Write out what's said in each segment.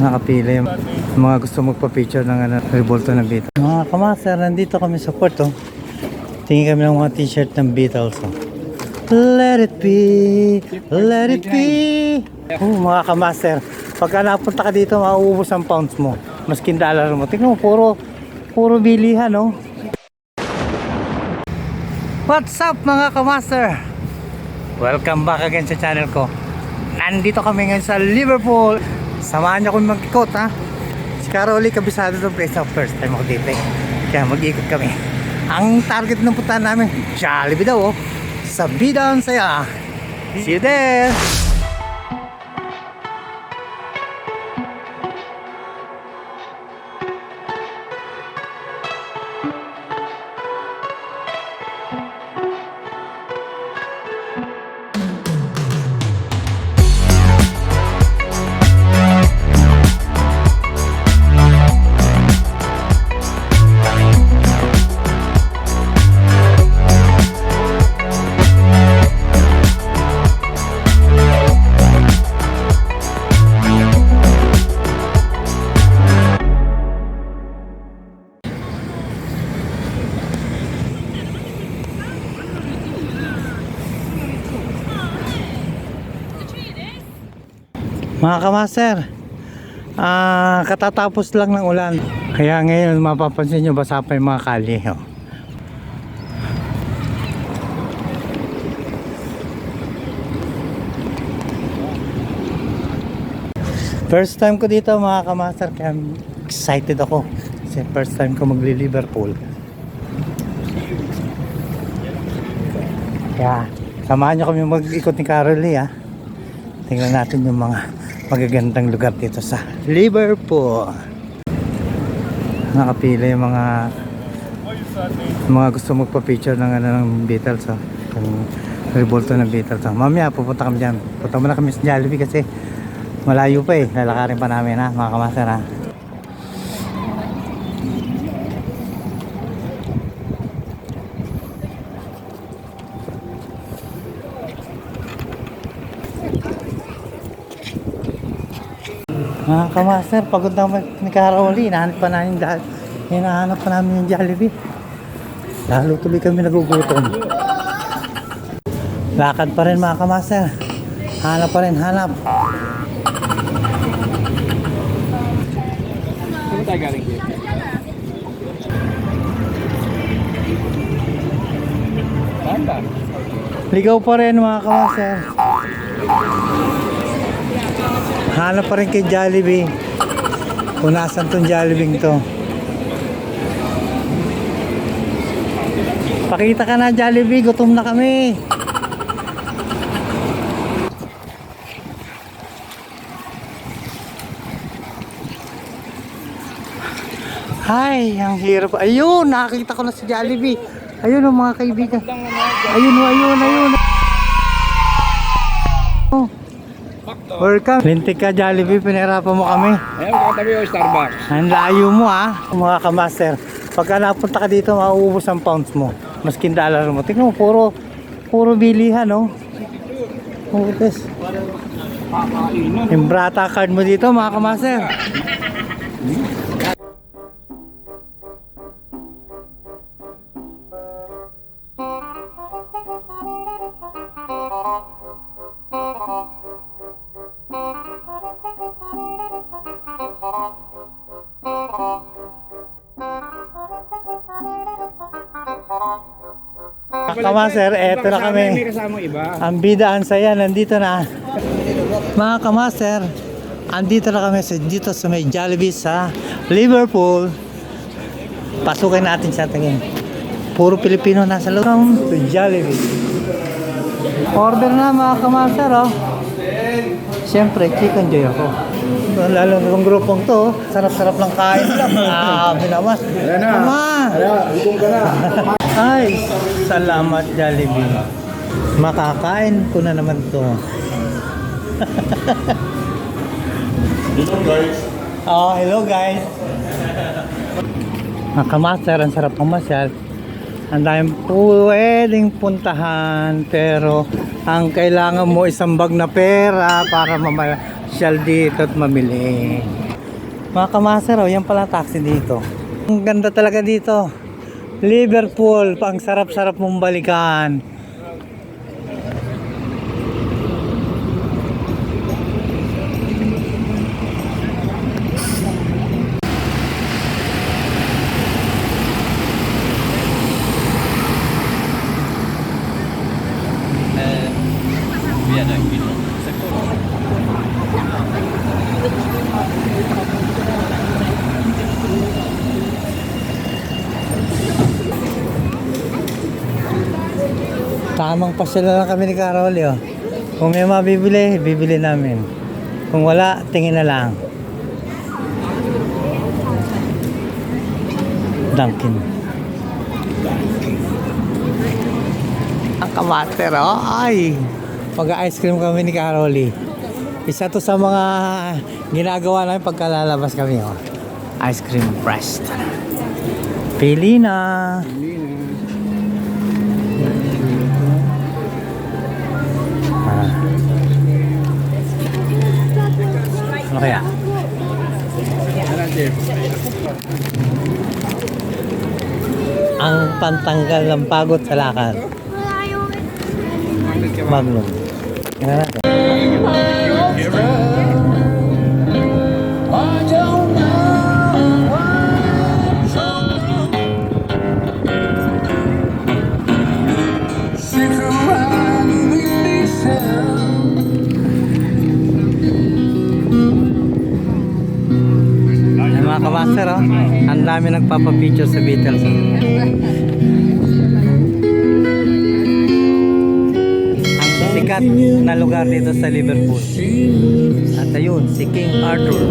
nakapila yung mga gusto magpa-picture ng ano, revolto ng Beatles. Mga kamaster, nandito kami sa port oh. Tingin kami ng mga t-shirt ng Beatles oh. Let it be, let it be. Oh, mga kamaster, pagka napunta ka dito, mauubos ang pounds mo. Maskin dollar mo. Tingnan mo, puro, puro bilihan oh. What's up mga kamaster? Welcome back again sa channel ko. Nandito kami ngayon sa Liverpool. Samahan niyo kami mag-ikot ha. Si Caroli, kabisado ng place na first time ako dito eh. Kaya mag-ikot kami. Ang target ng puntahan namin, Jollibee daw oh. Sa Bida ang Saya. See you there! Mga kamaster, ah katatapos lang ng ulan. Kaya ngayon mapapansin nyo basa pa yung mga kalye. Oh. First time ko dito mga kamaster kaya excited ako. Kasi first time ko magli-Liverpool. Kaya samahan nyo kami mag-ikot ni Carolee ha. Tingnan natin yung mga magagandang lugar dito sa Liverpool. Nakapila yung mga mga gusto magpa-picture ng ano ng Beatles oh. Yung revolto ng Beatles oh. Mamaya pupunta kami dyan. Punta muna kami sa Jollibee kasi malayo pa eh. Lalakarin pa namin ha mga kamaster ha. Mga kamaster, pagod na ni Caroli. Hinahanap pa namin dahil hinahanap pa namin yung Jollibee. Lalo tuloy kami nagugutom. Lakad pa rin mga kamaster. Hanap pa rin, hanap. Saan? Ligaw pa rin mga kamaster. Hanap pa rin kay Jollibee. Kung nasan tong Jollibee to. Pakita ka na Jollibee, gutom na kami. Ay, ang hirap. Ayun, nakakita ko na si Jollibee. Ayun oh, mga kaibigan. Ayun oh, ayun, ayun. Welcome. Lintik ka Jollibee, pinahirapan mo kami. Ayun, katabi yung Starbucks. Ang layo mo ah, mga kamaster. Pagka napunta ka dito, mauubos ang pounds mo. Maskin dollar mo. Tingnan mo, puro, puro bilihan, no? Oh, this. Kakainan. Yung brata card mo dito, mga kamaster. Kamaster, eto na kami. May kasama iba. Ang bida ang saya, nandito na. Mga kamaster, andito na kami sa, dito sa may Jollibee sa Liverpool. Pasukin natin sa tingin. Puro Pilipino nasa loob sa Jollibee. Order na mga kamaster, oh. Siyempre, chicken joy ako. Lalo na itong grupong to, sarap-sarap lang kain nila. Ah, binawas. Ayan na. Ama! Ayan, gutom ka na. Ay, salamat Jollibee. Makakain ko na naman to. Hello guys. Oh, hello guys. Mga kamaster, ang sarap pamasyal. Ang daming pwedeng puntahan pero ang kailangan mo isang bag na pera para mamasyal dito at mamili. Mga kamaster, oh, yan pala taxi dito. Ang ganda talaga dito. Liverpool, pang sarap-sarap mong balikan. Tamang pasyal na lang kami ni Caroli, oh. Kung may mabibili, bibili namin. Kung wala, tingin na lang. Dunkin. Ang kamater, oh. Ay! Pag-ice cream kami ni Caroli. Isa to sa mga ginagawa namin pagkalalabas kami, oh. Ice cream pressed. Pili na. Ah. Ano kaya? Ang pantanggal ng pagod sa lakad. Magnum. Natin. Yan mga kamaster, oh. Ang dami nagpapapicture sa Beatles. Ang sikat na lugar dito sa Liverpool. At ayun, si King Arthur.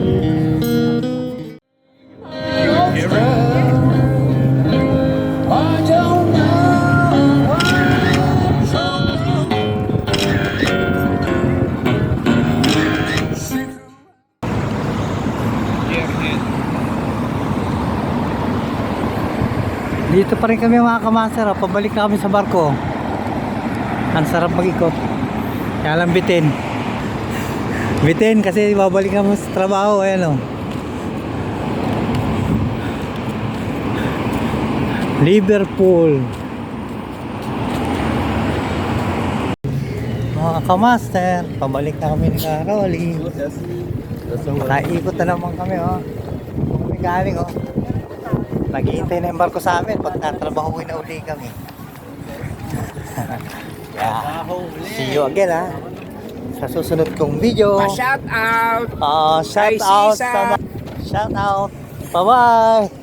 Dito pa rin kami mga kamaster, oh. pabalik na kami sa barko. Ang sarap mag-ikot. Kaya lang bitin. Bitin kasi babalik kami sa trabaho, ayan oh. Liverpool. Mga kamaster, pabalik na kami ni Caroli. Nakaikot na naman kami oh. Kami galing oh. Naghihintay na yung barko sa amin pag natrabahuin na uli kami. yeah. See you again ha. Sa susunod kong video. Shout out! Ah, shout out Sisa. sa shout out. Bye-bye.